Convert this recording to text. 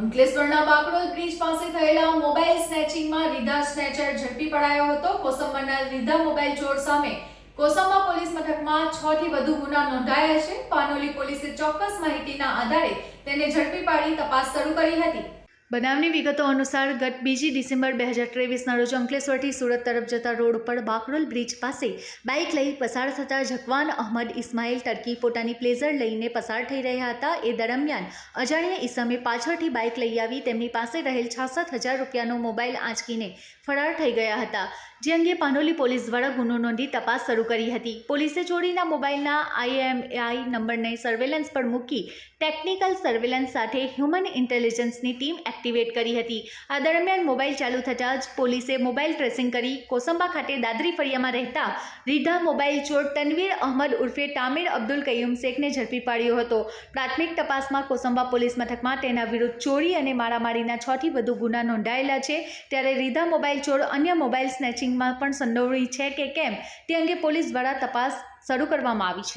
અંકલેશ્વરના બાકડોલ બ્રિજ પાસે થયેલા મોબાઈલ સ્નેચિંગમાં રીધા સ્નેચર ઝડપી પડાયો હતો. કોસંબાના રીધા મોબાઈલ ચોર સામે કોસંબા પોલીસ મથકમાં છ થી વધુ ગુના નોંધાયા છે. પાનોલી પોલીસે ચોક્કસ માહિતીના આધારે તેને ઝડપી પાડી તપાસ શરૂ કરી હતી. બનાવની વિગતો અનુસાર ગત બીજી ડિસેમ્બર બે હજાર ત્રેવીસના રોજ અંકલેશ્વરથી સુરત તરફ જતા રોડ પર બાકરોલ બ્રિજ પાસે બાઇક લઈ પસાર થતા જકવાન અહમદ ઇસ્માઇલ ટર્કી પોતાની પ્લેઝર લઈને પસાર થઈ રહ્યા હતા. એ દરમિયાન અજાણ્યા ઈસમે પાછળથી બાઇક લઈ આવી. તેમની પાસે રહેલ છાસઠ હજાર રૂપિયાનો મોબાઈલ આંચકીને ફરાર થઈ ગયા હતા. જે અંગે પાનોલી પોલીસ દ્વારા ગુનો નોંધી તપાસ શરૂ કરી હતી. પોલીસે ચોરીના મોબાઈલના આઈએમઆઈ નંબરને સર્વેલન્સ પર મૂકી ટેકનિકલ સર્વેલન્સ સાથે હ્યુમન ઇન્ટેલિજન્સની ટીમ એક્ટિવેટ કરી હતી. આ દરમિયાન મોબાઈલ ચાલુ થતાં જ પોલીસે મોબાઈલ ટ્રેસિંગ કરી કોસંબા ખાતે દાદરી ફળિયામાં રહેતા રીધા મોબાઈલ ચોર તનવીર અહમદ ઉર્ફે તામિર અબ્દુલ કયુમ શેખને ઝડપી પાડ્યો હતો. પ્રાથમિક તપાસમાં કોસંબા પોલીસ મથકમાં તેના વિરુદ્ધ ચોરી અને મારામારીના છ થી વધુ ગુના નોંધાયેલા છે. ત્યારે રીધા મોબાઈલ ચોર અન્ય મોબાઈલ સ્નેચિંગમાં પણ સંડોવણી છે કે કેમ તે અંગે પોલીસ દ્વારા તપાસ શરૂ કરવામાં આવી છે.